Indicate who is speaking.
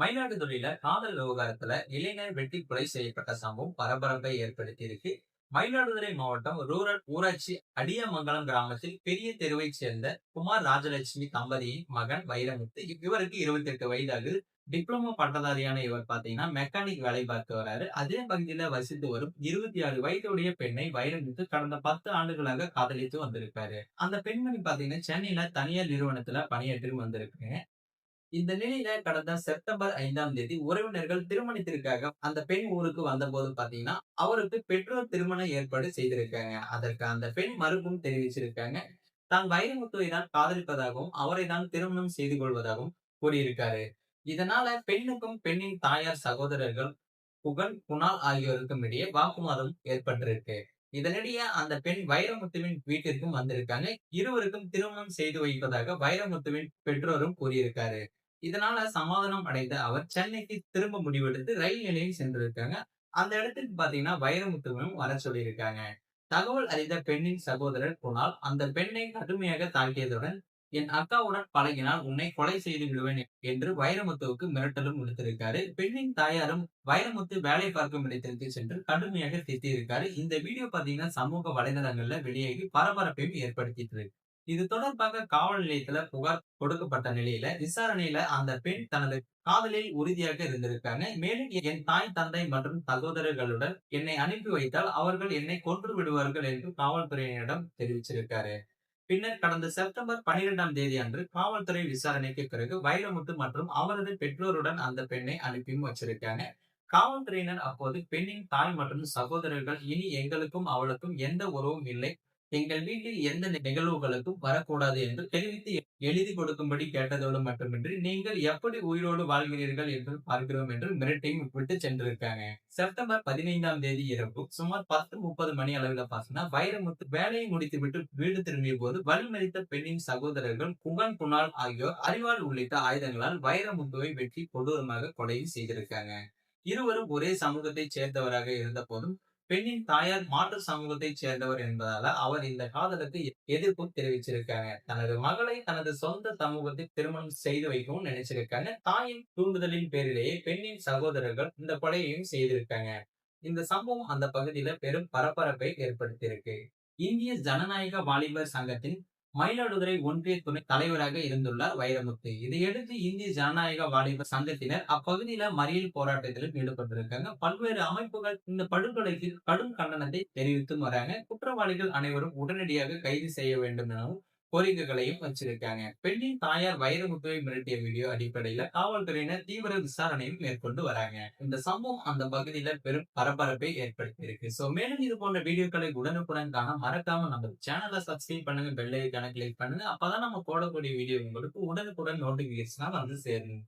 Speaker 1: மயிலாடுதுறையில காதல் விவகாரத்துல இளைஞர் வெட்டி கொலை செய்யப்பட்ட சம்பவம் பரபரப்பை ஏற்படுத்தி இருக்கு மயிலாடுதுறை மாவட்டம் ரூரல் ஊராட்சி அடியமங்கலம் கிராமத்தில் பெரிய தெருவைச் சேர்ந்த குமார் ராஜலட்சுமி தம்பதியின் மகன் வைரமுத்து. இவருக்கு இருபத்தி எட்டு வயதாகுது. டிப்ளமோ பட்டதாரியான இவர் பாத்தீங்கன்னா மெக்கானிக் வேலை பார்க்க வராரு. அதே பகுதியில வசித்து வரும் இருபத்தி ஆறு வயதுடைய பெண்ணை வைரமுத்து கடந்த பத்து ஆண்டுகளாக காதலித்து வந்திருக்காரு. அந்த பெண்மணி பாத்தீங்கன்னா சென்னையில தனியார் நிறுவனத்துல பணியாற்றி வந்திருக்கு இந்த நிலையில கடந்த செப்டம்பர் ஐந்தாம் தேதி உறவினர்கள் திருமணத்திற்காக அந்த பெண் ஊருக்கு வந்தபோது பாத்தீங்கன்னா அவருக்கு பெற்றோர் திருமண ஏற்பாடு செய்திருக்காங்க. அதற்கு அந்த பெண் மறுப்பும் தெரிவிச்சிருக்காங்க. தான் வைரமுத்துவை தான் காதலிப்பதாகவும் அவரை தான் திருமணம் செய்து கொள்வதாகவும் கூறியிருக்காரு. இதனால பெண்ணுக்கும் பெண்ணின் தாயார் சகோதரர்கள் புகழ் குணால் ஆகியோருக்கும் இடையே வாக்குவாதம் ஏற்பட்டிருக்கு. இதனிடையே அந்த பெண் வைரமுத்துவின் வீட்டிற்கும் வந்திருக்காங்க. இருவருக்கும் திருமணம் செய்து வைப்பதாக வைரமுத்துவின் பெற்றோரும் கூறியிருக்காரு. இதனால சமாதானம் அடைந்த அவர் சென்னைக்கு திரும்ப முடிவெடுத்து ரயில் நிலையம் சென்றிருக்காங்க. அந்த இடத்துக்கு பாத்தீங்கன்னா வைரமுத்துவனும் வர சொல்லியிருக்காங்க. தகவல் அறிந்த பெண்ணின் சகோதரர் குணால் அந்த பெண்ணை கடுமையாக தாக்கியதுடன் என் அக்காவுடன் பழகினால் உன்னை கொலை செய்து விடுவேன் என்று வைரமுத்துவுக்கு மிரட்டலும் விடுத்திருக்காரு. பெண்ணின் தாயாரும் வைரமுத்து வேலை பார்க்கும் இடத்திற்கு சென்று கடுமையாக திட்டியிருக்காரு. இந்த வீடியோ பாத்தீங்கன்னா சமூக வலைதளங்கள்ல வெளியாகி பரபரப்பையும் ஏற்படுத்திட்டு இருக்கு. இது தொடர்பாக காவல் நிலையத்துல புகார் கொடுக்கப்பட்ட நிலையில விசாரணையில அந்த பெண் தனது காதலில் உறுதியாக இருந்திருக்காங்க. மேலும் என் தாய் தந்தை மற்றும் சகோதரர்களுடன் என்னை அனுப்பி வைத்தால் அவர்கள் என்னை கொன்று விடுவார்கள் என்று காவல்துறையினரிடம் தெரிவிச்சிருக்காரு. பின்னர் கடந்த செப்டம்பர் பனிரெண்டாம் தேதி அன்று காவல்துறை விசாரணைக்கு பிறகு வைரமுத்து மற்றும் அவரது பெற்றோருடன் அந்த பெண்ணை அனுப்பியும் வச்சிருக்காங்க. காவல்துறையினர் அப்போது பெண்ணின் தாய் மற்றும் சகோதரர்கள் இனி எங்களுக்கும் அவளுக்கும் எந்த உறவும் இல்லை. எங்கள் வீட்டில் எந்த நிகழ்வுகளுக்கும் வரக்கூடாது என்று தெரிவித்து எழுதி கொடுக்கும்படி கேட்டதோடு மட்டுமின்றி நீங்கள் எப்படி உயிரோடு வாழ்கிறீர்கள் என்று பார்க்கிறோம் என்று மிரட்டையும் விட்டு சென்றிருக்காங்க. செப்டம்பர் பதினைந்தாம் தேதி இரவு சுமார் பத்து முப்பது மணி அளவில் பார்த்தீங்கன்னா வைரமுத்து வேலையை முடித்து விட்டு வீடு திரும்பிய போது வழிமறித்த பெண்ணின் சகோதரர்கள் குகன் குணால் ஆகியோர் அறிவால் உள்ளிட்ட ஆயுதங்களால் வைரமுத்துவை வெட்டி கொடூரமாக கொலையும் செய்திருக்காங்க. இருவரும் ஒரே சமூகத்தை சேர்ந்தவராக இருந்த போதும் பெண்ணின் தாயார் மாற்று சமூகத்தைச் சேர்ந்தவர் என்பதால அவர் இந்த காதலுக்கு எதிர்ப்பு தெரிவிச்சிருக்காங்க. தனது மகளை தனது சொந்த சமூகத்தை திருமணம் செய்து வைக்கவும் நினைச்சிருக்காங்க. தாயின் தூண்டுதலின் பேரிலேயே பெண்ணின் சகோதரர்கள் இந்த கொலையையும் செய்திருக்காங்க. இந்த சம்பவம் அந்த பகுதியில பெரும் பரபரப்பை ஏற்படுத்தியிருக்கு. இந்திய ஜனநாயக வாலிபர் சங்கத்தின் மயிலாடுதுறை ஒன்றிய துணை தலைவராக இருந்துள்ளார் வைரமுத்து. இதையடுத்து இந்திய ஜனநாயக வாலிபர் சங்கத்தினர் அப்பகுதியில மறியல் போராட்டத்திலும் ஈடுபட்டிருக்காங்க. பல்வேறு அமைப்புகள் இந்த படுகொலைக்கு கடும் கண்டனத்தை தெரிவித்தும் வராங்க. குற்றவாளிகள் அனைவரும் உடனடியாக கைது செய்ய வேண்டும் எனவும் கோரிக்கைகளையும் வச்சிருக்காங்க. பெண்ணின் தாயார் வைரமுத்துவை மிரட்டிய வீடியோ அடிப்படையில காவல்துறையினர் தீவிர விசாரணையும் மேற்கொண்டு வராங்க. இந்த சம்பவம் அந்த பகுதியில பெரும் பரபரப்பை ஏற்படுத்தி இருக்கு சோ மேலும் இது போன்ற வீடியோக்களை உடனுக்குடன் காண மறக்காம நம்ம சேனலை சப்ஸ்கிரைப் பண்ணுங்க பெல் கணக்கு கிளிக் பண்ணுங்க. அப்பதான் நம்ம போடக்கூடிய வீடியோ உங்களுக்கு உடனுக்குடன் நோட்டிபிகேஷனா வந்து சேரும்.